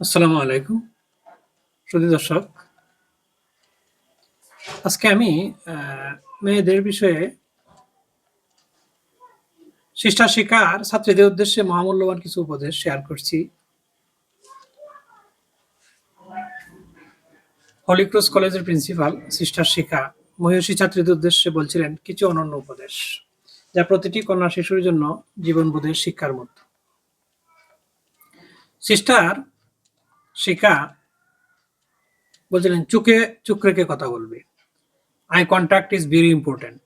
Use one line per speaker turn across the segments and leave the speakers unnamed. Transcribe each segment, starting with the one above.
আসসালামু আলাইকুম। সুধী দর্শক, আজকে আমি মেয়েদের বিষয়ে শিক্ষা শিকার ছাত্রীদের উদ্দেশ্যে মহামূল্যবান কিছু উপদেশ শেয়ার করছি। হলিক্রস কলেজের প্রিন্সিপাল সিস্টার শিখা মহিষী ছাত্রীদের উদ্দেশ্যে বলছিলেন, কিছু অনন্য উপদেশ, যা প্রতিটি কন্যা শিশুর জন্য জীবনবোধের শিক্ষার মতো সিস্টার শিখা বলছিলেন চোখে চোখ রেখে কথা বলবে। Eye contact is very important.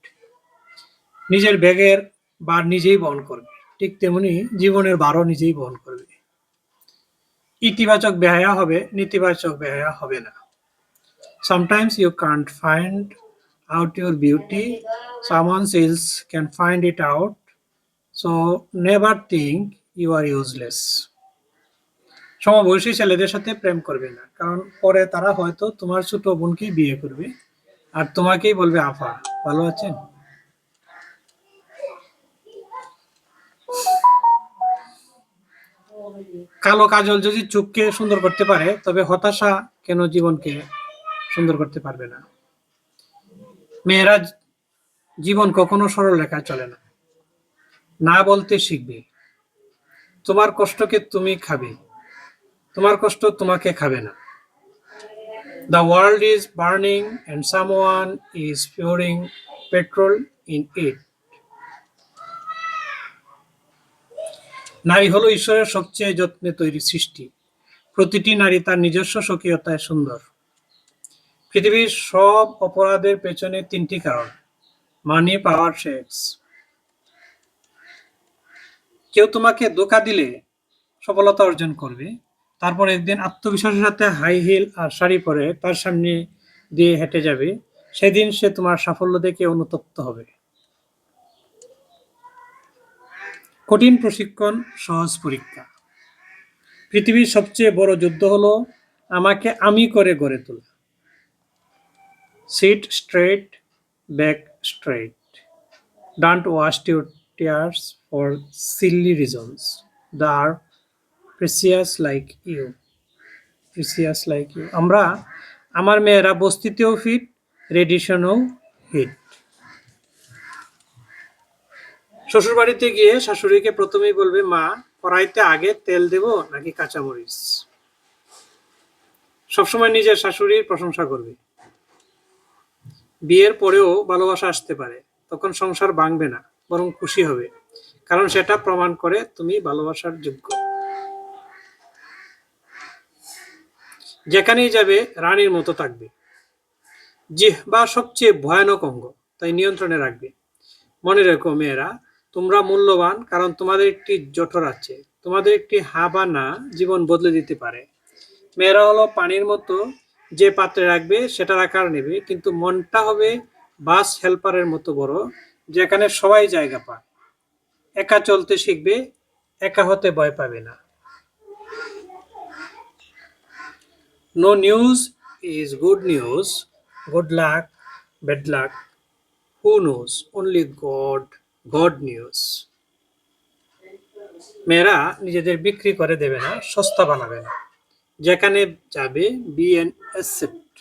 নিজের ব্যাগের বার নিজেই বহন করবে। ঠিক তেমনি জীবনের বারও নিজেই বহন করবে। ইতিবাচক বেহায়া হবে, নেতিবাচক বেহায়া হবে না। Sometimes you can't find out your beauty someone else can find it out so never think you are useless. সমবয়সী ছেলেদের সাথে প্রেম করবে না। কারণ পরে তারা হয়তো তোমার ছোট বোনকেই বিয়ে করবে আর তোমাকেই বলবে, আফা, ভালো আছেন? কালো কাজল যদি চোখকে সুন্দর করতে পারে, তবে হতাশা কেন জীবনকে সুন্দর করতে পারবে না? মেয়েরা জীবন কখনো সরল রেখা চলে না। না বলতে শিখবে। তোমার কষ্টকে তুমি খাবে। তোমার কষ্ট তোমাকে খাবে না। The world is burning and someone is pouring petrol in it নারী হলো ঈশ্বরের সবচেয়ে যত্নে তৈরি সৃষ্টি। প্রতিটি নারী তার নিজস্ব স্বকীয়তায় সুন্দর। পৃথিবীর সব অপরাধের পেছনে তিনটি কারণ। মানি পাওয়ার সেক্স কেউ তোমাকে ধোকা দিলে সফলতা অর্জন করবে। তারপর একদিন আত্মবিশ্বাসের সাথে হাই হিল আর শাড়ি পরে তার সামনে দিয়ে হেঁটে যাবে, সেদিন সে তোমার সাফল্য দেখে অনুতপ্ত হবে। কঠিন প্রশিক্ষণ, সহজ পরীক্ষা। পৃথিবীর সবচেয়ে বড় যুদ্ধ হলো, আমাকে আমি করে গড়ে তোলা। Sit straight back straight don't waste your tears for silly reasons the are precious like you precious like you আমরা, আমার মেয়েরা বস্তিতেও ফিট রেডিশনেও হিট শ্বশুর বাড়িতে গিয়ে শাশুড়িকে প্রথমেই বলবে, মা, কড়াইতে আগে তেল দেব নাকি কাঁচামরিচ? সবসময় নিজের শাশুড়ির প্রশংসা করবে। বিয়ের পরেও ভালোবাসা আসতে পারে, তখন সংসার ভাঙবে না, বরং খুশি হবে, কারণ সেটা প্রমাণ করে তুমি ভালোবাসার যোগ্য। যেখানেই যাবে রানীর মতো থাকবে। জিহ্বা সবচেয়ে ভয়ানক অঙ্গ, তাই নিয়ন্ত্রণে রাখবে। মনে রেখো মেয়েরা, তোমরা মূল্যবান, কারণ তোমাদের একটি জঠর আছে। তোমাদের একটি হা বা না জীবন বদলে দিতে পারে। মেয়েরা হলো পানির মতো, যে পাত্রে রাখবে সেটার আকার নেবে, কিন্তু মনটা হবে বাস হেল্পারের মতো বড়, যেখানে সবাই জায়গা পায় একা চলতে শিখবে, একা হতে ভয় পাবে না। No news is good news good luck bad luck who knows only God God news মেয়েরা নিজেদের বিক্রি করে দেবে না, সস্তা বানাবে না। যেখানে যাবে বি এন অ্যাসেপ্ট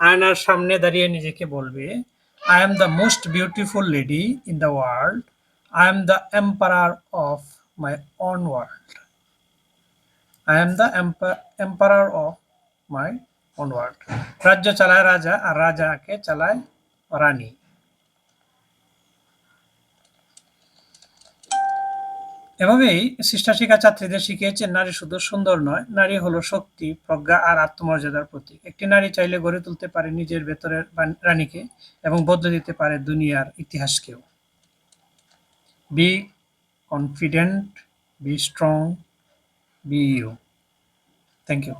আয়নার সামনে দাঁড়িয়ে নিজেকে বলবে I am the most beautiful lady in the world I am the emperor of my own world I am the emperor of my own world রাজ্য চালায় রাজা আর রাজাকে চালায় রানী। এভাবেই শিষ্টা শিক্ষা ছাত্রীদের শিখিয়েছেন নারী শুধু সুন্দর নয়, নারী হলো শক্তি, প্রজ্ঞা আর আত্মমর্যাদার প্রতীক। একটি নারী চাইলে গড়ে তুলতে পারে নিজের ভেতরের রানীকে এবং বদলে দিতে পারে দুনিয়ার ইতিহাসকেও। Be confident be strong be you thank you